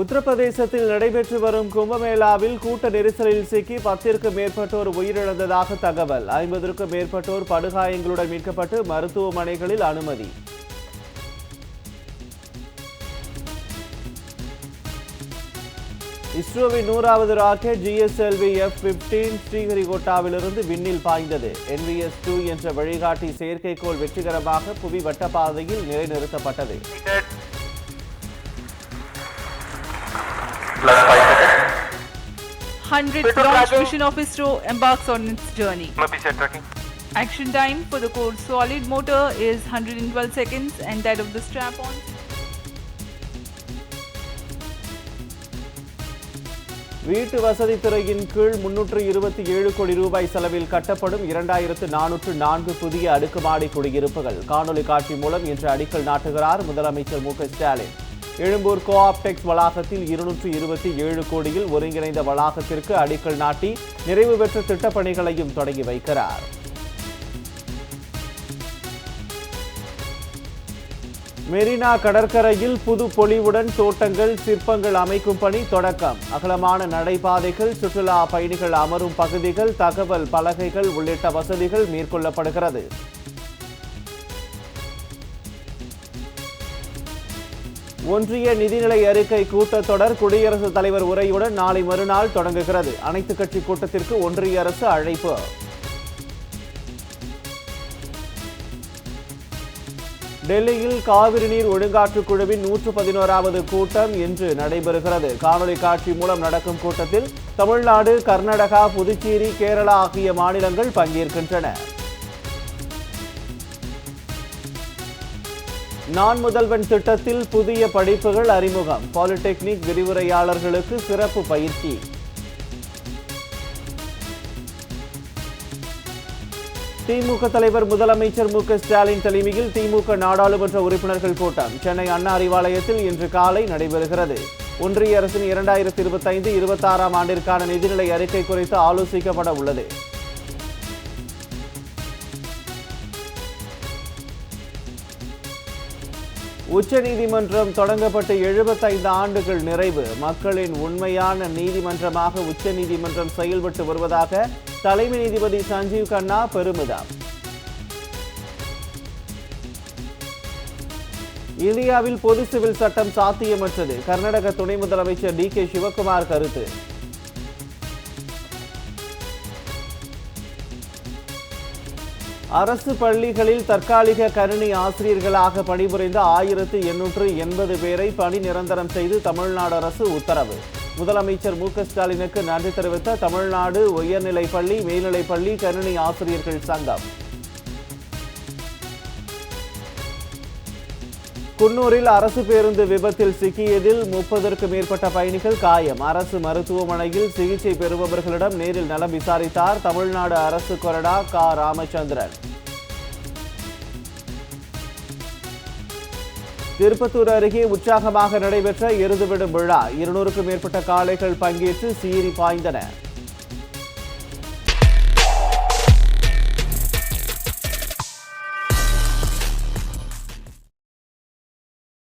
உத்தரப்பிரதேசத்தில் நடைபெற்று வரும் கும்பமேளாவில் கூட்ட நெரிசலில் சிக்கி பத்திற்கும் மேற்பட்டோர் உயிரிழந்ததாக தகவல். ஐம்பதற்கும் மேற்பட்டோர் படுகாயங்களுடன் மீட்கப்பட்டு மருத்துவமனைகளில் அனுமதி. இஸ்ரோவின் நூறாவது ராக்கெட் ஜிஎஸ்எல்வி எஃப் பிப்டீன் ஸ்ரீஹரிகோட்டாவிலிருந்து விண்ணில் பாய்ந்தது. என்விஎஸ் டூ என்ற வழிகாட்டி செயற்கைக்கோள் வெற்றிகரமாக புவி வட்டப்பாதையில் நிலைநிறுத்தப்பட்டது. Plus 5 seconds. 100th launch mission of ISRO embarks on its journey. Mapisa tracking. Action time for the core solid motor is 112 seconds and that of the strap-on வீட்டு வசதி துறையின் கீழ் முன்னூற்று இருபத்தி ஏழு கோடி ரூபாய் செலவில் கட்டப்படும் இரண்டாயிரத்து நானூற்று நான்கு புதிய அடுக்குமாடி குடியிருப்புகள் காணொலி காட்சி மூலம் இன்று அடிக்கல் நாட்டுகிறார் முதலமைச்சர் மு க ஸ்டாலின் எழும்பூர் கோஆப்டெக்ஸ் வளாகத்தில் இருநூற்றி இருபத்தி ஏழு கோடியில் ஒருங்கிணைந்த வளாகத்திற்கு அடிக்கல் நாட்டி நிறைவு பெற்ற திட்டப்பணிகளையும் தொடங்கி வைக்கிறார். மெரினா கடற்கரையில் புது பொலிவுடன் தோட்டங்கள் சிற்பங்கள் அமைக்கும் பணி தொடக்கம். அகலமான நடைபாதைகள் சுற்றுலா பயணிகள் அமரும் பகுதிகள் தகவல் பலகைகள் உள்ளிட்ட வசதிகள் மேற்கொள்ளப்படுகிறது. ஒன்றிய நிதிநிலை அறிக்கை கூட்டத்தொடர் குடியரசுத் தலைவர் உரையுடன் நாளை மறுநாள் தொடங்குகிறது. அனைத்துக் கட்சி கூட்டத்திற்கு ஒன்றிய அரசு அழைப்பு. டெல்லியில் காவிரி நீர் ஒழுங்காற்றுக் குழுவின் நூற்று பதினோராவது கூட்டம் இன்று நடைபெறுகிறது. காணொலி காட்சி மூலம் நடக்கும் கூட்டத்தில் தமிழ்நாடு கர்நாடகா புதுச்சேரி கேரளா ஆகிய மாநிலங்கள் பங்கேற்கின்றன. நான் முதல்வன் திட்டத்தில் புதிய படிப்புகள் அறிமுகம். பாலிடெக்னிக் விரிவுரையாளர்களுக்கு சிறப்பு பயிற்சி. திமுக தலைவர் முதலமைச்சர் மு ஸ்டாலின் தலைமையில் திமுக நாடாளுமன்ற உறுப்பினர்கள் கூட்டம். சென்னை அண்ணா அறிவாலயத்தில் இன்று காலை நடைபெறுகிறது. ஒன்றிய அரசின் இரண்டாயிரத்தி இருபத்தைந்து இருபத்தாறாம் ஆண்டிற்கான நிதிநிலை அறிக்கை குறித்து ஆலோசிக்கப்பட உள்ளது. உச்சநீதிமன்றம் தொடங்கப்பட்டு எழுபத்தைந்து ஆண்டுகள் நிறைவு. மக்களின் உண்மையான நீதிமன்றமாக உச்சநீதிமன்றம் செயல்பட்டு வருவதாக தலைமை நீதிபதி சஞ்சீவ் கண்ணா பெருமிதம். இந்தியாவில் பொது சிவில் சட்டம் சாத்தியமற்றது. கர்நாடக துணை முதலமைச்சர் டி கே சிவகுமார் கருத்து. அரசு பள்ளிகளில் தற்காலிக கணினி ஆசிரியர்களாக பணிபுரிந்த ஆயிரத்து எண்ணூற்று எண்பது பேரை பணி நிரந்தரம் செய்து தமிழ்நாடு அரசு உத்தரவு. முதலமைச்சர் மு ஸ்டாலினுக்கு நன்றி தெரிவித்த தமிழ்நாடு உயர்நிலைப் பள்ளி மேல்நிலைப் பள்ளி கணினி ஆசிரியர்கள் சங்கம். குன்னூரில் அரசு பேருந்து விபத்தில் சிக்கியதில் முப்பதற்கு மேற்பட்ட பயணிகள் காயம். அரசு மருத்துவமனையில் சிகிச்சை பெறுபவர்களிடம் நேரில் நலம் விசாரித்தார் தமிழ்நாடு அரசு கொறடா கா. ராமச்சந்திரன். திருப்பத்தூர் அருகே உற்சாகமாக நடைபெற்ற எருதுவிடும் விழா. இருநூறுக்கும் மேற்பட்ட காளைகள் பங்கேற்று சீறி பாய்ந்தன.